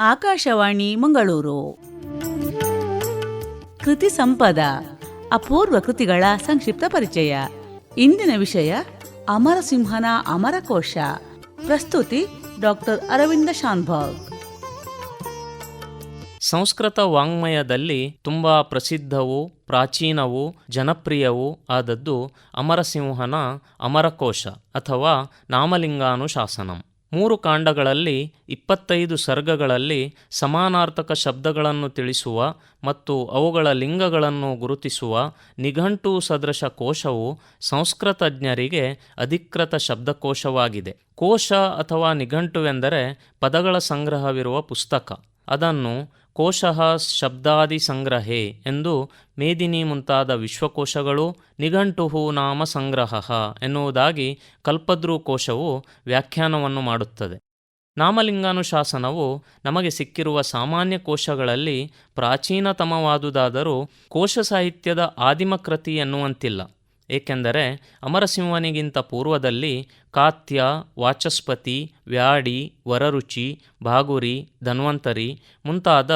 ಆಕಾಶವಾಣಿ ಮಂಗಳೂರು. ಕೃತಿ ಸಂಪದ, ಅಪೂರ್ವ ಕೃತಿಗಳ ಸಂಕ್ಷಿಪ್ತ ಪರಿಚಯ. ಇಂದಿನ ವಿಷಯ, ಅಮರಸಿಂಹನ ಅಮರಕೋಶ. ಪ್ರಸ್ತುತಿ ಡಾಕ್ಟರ್ ಅರವಿಂದ ಶಾನ್ಭಾಗ್ ಸಂಸ್ಕೃತ ವಾಂಗ್ಮಯದಲ್ಲಿ ತುಂಬ ಪ್ರಸಿದ್ಧವು, ಪ್ರಾಚೀನವೂ, ಜನಪ್ರಿಯವೂ ಆದದ್ದು ಅಮರಸಿಂಹನ ಅಮರಕೋಶ ಅಥವಾ ನಾಮಲಿಂಗಾನುಶಾಸನಂ. ಮೂರು ಕಾಂಡಗಳಲ್ಲಿ ಇಪ್ಪತ್ತೈದು ಸರ್ಗಗಳಲ್ಲಿ ಸಮಾನಾರ್ಥಕ ಶಬ್ದಗಳನ್ನು ತಿಳಿಸುವ ಮತ್ತು ಅವುಗಳ ಲಿಂಗಗಳನ್ನು ಗುರುತಿಸುವ ನಿಘಂಟು ಸದೃಶ ಕೋಶವು ಸಂಸ್ಕೃತಜ್ಞರಿಗೆ ಅಧಿಕೃತ ಶಬ್ದಕೋಶವಾಗಿದೆ. ಕೋಶ ಅಥವಾ ನಿಘಂಟುವೆಂದರೆ ಪದಗಳ ಸಂಗ್ರಹವಿರುವ ಪುಸ್ತಕ. ಅದನ್ನು ಕೋಶಃ ಶಬ್ದಾದಿ ಸಂಗ್ರಹೇ ಎಂದು ಮೇದಿನಿ ಮುಂತಾದ ವಿಶ್ವಕೋಶಗಳು ನಿಘಂಟುಹು ನಾಮ ಸಂಗ್ರಹ ಎನ್ನುವುದಾಗಿ ಕಲ್ಪದ್ರು ಕೋಶವು ವ್ಯಾಖ್ಯಾನವನ್ನು ಮಾಡುತ್ತದೆ. ನಾಮಲಿಂಗಾನುಶಾಸನವು ನಮಗೆ ಸಿಕ್ಕಿರುವ ಸಾಮಾನ್ಯ ಕೋಶಗಳಲ್ಲಿ ಪ್ರಾಚೀನತಮವಾದುದಾದರೂ ಕೋಶ ಸಾಹಿತ್ಯದ ಆದಿಮ ಕೃತಿ ಎನ್ನುವಂತಿಲ್ಲ. ಏಕೆಂದರೆ ಅಮರಸಿಂಹನಿಗಿಂತ ಪೂರ್ವದಲ್ಲಿ ಕಾತ್ಯ, ವಾಚಸ್ಪತಿ, ವ್ಯಾಡಿ, ವರರುಚಿ ಭಾಗುರಿ ಧನ್ವಂತರಿ ಮುಂತಾದ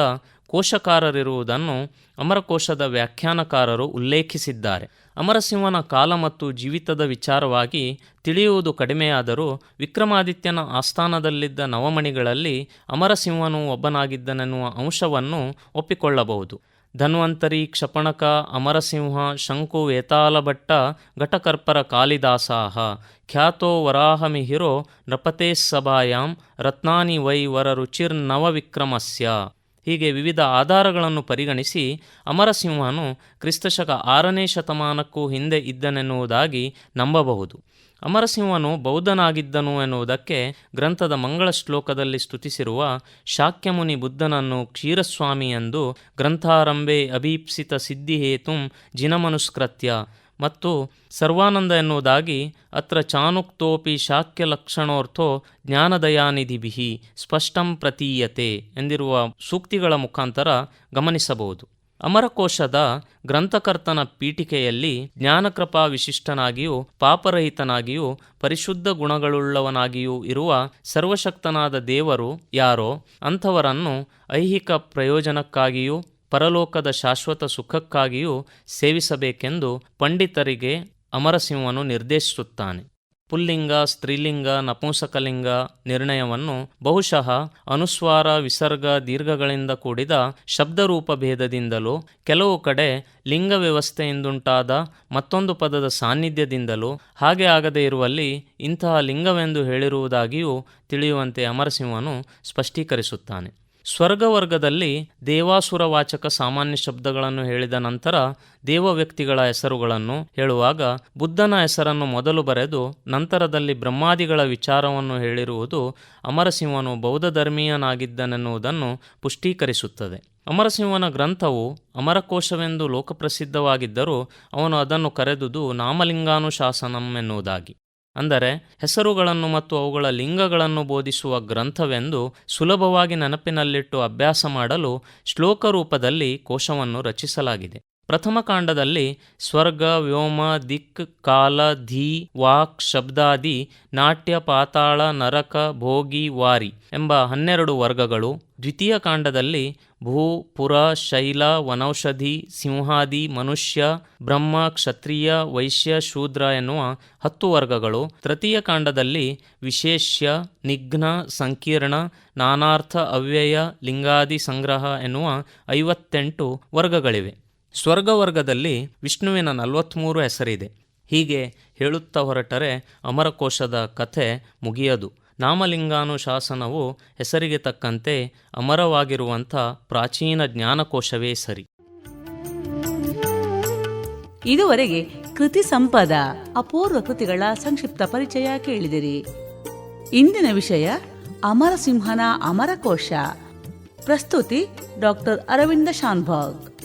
ಕೋಶಕಾರರಿರುವುದನ್ನು ಅಮರಕೋಶದ ವ್ಯಾಖ್ಯಾನಕಾರರು ಉಲ್ಲೇಖಿಸಿದ್ದಾರೆ. ಅಮರಸಿಂಹನ ಕಾಲ ಮತ್ತು ಜೀವಿತದ ವಿಚಾರವಾಗಿ ತಿಳಿಯುವುದು ಕಡಿಮೆಯಾದರೂ ವಿಕ್ರಮಾದಿತ್ಯನ ಆಸ್ಥಾನದಲ್ಲಿದ್ದ ನವಮಣಿಗಳಲ್ಲಿ ಅಮರಸಿಂಹನು ಒಬ್ಬನಾಗಿದ್ದನೆನ್ನುವ ಅಂಶವನ್ನು ಒಪ್ಪಿಕೊಳ್ಳಬಹುದು. ಧನ್ವಂತರಿ ಕ್ಷಪಣಕ ಅಮರಸಿಂಹ ಶಂಕು ವೇತಾಲಭಟ್ಟ ಘಟಕರ್ಪರ ಕಾಳಿದಾಸಾಹ ಖ್ಯಾತೋ ವರಾಹಮಿಹಿರೋ ನೃಪತೇ ಸಭಾಯಾಂ ರತ್ನಾನಿ ವೈ ವರ ರುಚಿರ್ನವವಿಕ್ರಮಸ್ಯ ಹೀಗೆ ವಿವಿಧ ಆಧಾರಗಳನ್ನು ಪರಿಗಣಿಸಿ ಅಮರಸಿಂಹನು ಕ್ರಿಸ್ತಶಕ ಆರನೇ ಶತಮಾನಕ್ಕೂ ಹಿಂದೆ ಇದ್ದನೆನ್ನುವುದಾಗಿ ನಂಬಬಹುದು. ಅಮರಸಿಂಹನು ಬೌದ್ಧನಾಗಿದ್ದನು ಎನ್ನುವುದಕ್ಕೆ ಗ್ರಂಥದ ಮಂಗಳ ಶ್ಲೋಕದಲ್ಲಿ ಸ್ತುತಿಸಿರುವ ಶಾಕ್ಯಮುನಿ ಬುದ್ಧನನ್ನು ಕ್ಷೀರಸ್ವಾಮಿ ಎಂದು ಗ್ರಂಥಾರಂಭೆ ಅಭೀಪ್ಸಿತ ಸಿದ್ಧಿಹೇತುಂ ಜಿನಮನುಸ್ಕೃತ್ಯ ಮತ್ತು ಸರ್ವಾನಂದ ಎನ್ನುವುದಾಗಿ ಅತ್ರ ಚಾನುಕ್ತೋಪಿ ಶಾಕ್ಯಲಕ್ಷಣೋರ್ಥೋ ಜ್ಞಾನದಯಾನಿಧಿಭಿ ಸ್ಪಷ್ಟಂ ಪ್ರತೀಯತೆ ಎಂದಿರುವ ಸೂಕ್ತಿಗಳ ಮುಖಾಂತರ ಗಮನಿಸಬಹುದು. ಅಮರಕೋಶದ ಗ್ರಂಥಕರ್ತನ ಪೀಠಿಕೆಯಲ್ಲಿ ಜ್ಞಾನಕೃಪಾ ವಿಶಿಷ್ಟನಾಗಿಯೂ ಪಾಪರಹಿತನಾಗಿಯೂ ಪರಿಶುದ್ಧ ಗುಣಗಳುಳ್ಳವನಾಗಿಯೂ ಇರುವ ಸರ್ವಶಕ್ತನಾದ ದೇವರು ಯಾರೋ ಅಂಥವರನ್ನು ಐಹಿಕ ಪ್ರಯೋಜನಕ್ಕಾಗಿಯೂ ಪರಲೋಕದ ಶಾಶ್ವತ ಸುಖಕ್ಕಾಗಿಯೂ ಸೇವಿಸಬೇಕೆಂದು ಪಂಡಿತರಿಗೆ ಅಮರಸಿಂಹನು ನಿರ್ದೇಶಿಸುತ್ತಾನೆ. ಪುಲ್ಲಿಂಗ, ಸ್ತ್ರೀಲಿಂಗ, ನಪುಂಸಕಲಿಂಗ ನಿರ್ಣಯವನ್ನು ಬಹುಶಃ ಅನುಸ್ವಾರ, ವಿಸರ್ಗ, ದೀರ್ಘಗಳಿಂದ ಕೂಡಿದ ಶಬ್ದರೂಪ ಭೇದದಿಂದಲೂ, ಕೆಲವು ಕಡೆ ಲಿಂಗ ವ್ಯವಸ್ಥೆಯಿಂದುಂಟಾದ ಮತ್ತೊಂದು ಪದದ ಸಾನ್ನಿಧ್ಯದಿಂದಲೂ ಹಾಗೆ ಆಗದೇ ಇರುವಲ್ಲಿ ಇಂತಹ ಲಿಂಗವೆಂದು ಹೇಳಿರುವುದಾಗಿಯೂ ತಿಳಿಯುವಂತೆ ಅಮರಸಿಂಹನು ಸ್ಪಷ್ಟೀಕರಿಸುತ್ತಾನೆ. ಸ್ವರ್ಗವರ್ಗದಲ್ಲಿ ದೇವಾಸುರವಾಚಕ ಸಾಮಾನ್ಯ ಶಬ್ದಗಳನ್ನು ಹೇಳಿದ ನಂತರ ದೇವ ವ್ಯಕ್ತಿಗಳ ಹೆಸರುಗಳನ್ನು ಹೇಳುವಾಗ ಬುದ್ಧನ ಹೆಸರನ್ನು ಮೊದಲು ಬರೆದು ನಂತರದಲ್ಲಿ ಬ್ರಹ್ಮಾದಿಗಳ ವಿಚಾರವನ್ನು ಹೇಳಿರುವುದು ಅಮರಸಿಂಹನು ಬೌದ್ಧ ಧರ್ಮೀಯನಾಗಿದ್ದನೆನ್ನುವುದನ್ನು ಪುಷ್ಟೀಕರಿಸುತ್ತದೆ. ಅಮರಸಿಂಹನ ಗ್ರಂಥವು ಅಮರಕೋಶವೆಂದು ಲೋಕಪ್ರಸಿದ್ಧವಾಗಿದ್ದರೂ ಅವನು ಅದನ್ನು ಕರೆದುದು ನಾಮಲಿಂಗಾನುಶಾಸನಂ ಎನ್ನುವುದಾಗಿ. ಅಂದರೆ ಹೆಸರುಗಳನ್ನು ಮತ್ತು ಅವುಗಳ ಲಿಂಗಗಳನ್ನು ಬೋಧಿಸುವ ಗ್ರಂಥವೆಂದು ಸುಲಭವಾಗಿ ನೆನಪಿನಲ್ಲಿಟ್ಟು ಅಭ್ಯಾಸ ಮಾಡಲು ಶ್ಲೋಕ ರೂಪದಲ್ಲಿ ಕೋಶವನ್ನು ರಚಿಸಲಾಗಿದೆ. ಪ್ರಥಮ ಕಾಂಡದಲ್ಲಿ ಸ್ವರ್ಗ, ವ್ಯೋಮ, ದಿಕ್, ಕಾಲ, ಧೀ, ವಾಕ್, ಶಬ್ದಾದಿ, ನಾಟ್ಯ, ಪಾತಾಳ, ನರಕ, ಭೋಗಿ, ವಾರಿ ಎಂಬ ಹನ್ನೆರಡು ವರ್ಗಗಳು. ದ್ವಿತೀಯ ಕಾಂಡದಲ್ಲಿ ಭೂ, ಪುರ, ಶೈಲ, ವನೌಷಧಿ, ಸಿಂಹಾದಿ, ಮನುಷ್ಯ, ಬ್ರಹ್ಮ, ಕ್ಷತ್ರಿಯ, ವೈಶ್ಯ, ಶೂದ್ರ ಎನ್ನುವ ಹತ್ತು ವರ್ಗಗಳು. ತೃತೀಯ ಕಾಂಡದಲ್ಲಿ ವಿಶೇಷ್ಯ, ನಿಘ್ನ, ಸಂಕೀರ್ಣ, ನಾನಾರ್ಥ, ಅವ್ಯಯ, ಲಿಂಗಾದಿ ಸಂಗ್ರಹ ಎನ್ನುವ ಐವತ್ತೆಂಟು ವರ್ಗಗಳಿವೆ. ಸ್ವರ್ಗವರ್ಗದಲ್ಲಿ ವಿಷ್ಣುವಿನ ನಲವತ್ತ್ಮೂರು ಹೆಸರಿದೆ. ಹೀಗೆ ಹೇಳುತ್ತಾ ಹೊರಟರೆ ಅಮರಕೋಶದ ಕಥೆ ಮುಗಿಯದು. ನಾಮಲಿಂಗಾನುಶಾಸನವು ಹೆಸರಿಗೆ ತಕ್ಕಂತೆ ಅಮರವಾಗಿರುವಂಥ ಪ್ರಾಚೀನ ಜ್ಞಾನಕೋಶವೇ ಸರಿ. ಇದುವರೆಗೆ ಕೃತಿ ಸಂಪದ, ಅಪೂರ್ವ ಕೃತಿಗಳ ಸಂಕ್ಷಿಪ್ತ ಪರಿಚಯ ಕೇಳಿದಿರಿ. ಇಂದಿನ ವಿಷಯ ಅಮರಸಿಂಹನ ಅಮರಕೋಶ. ಪ್ರಸ್ತುತಿ ಡಾಕ್ಟರ್ ಅರವಿಂದ ಶಾನ್ಭಾಗ್.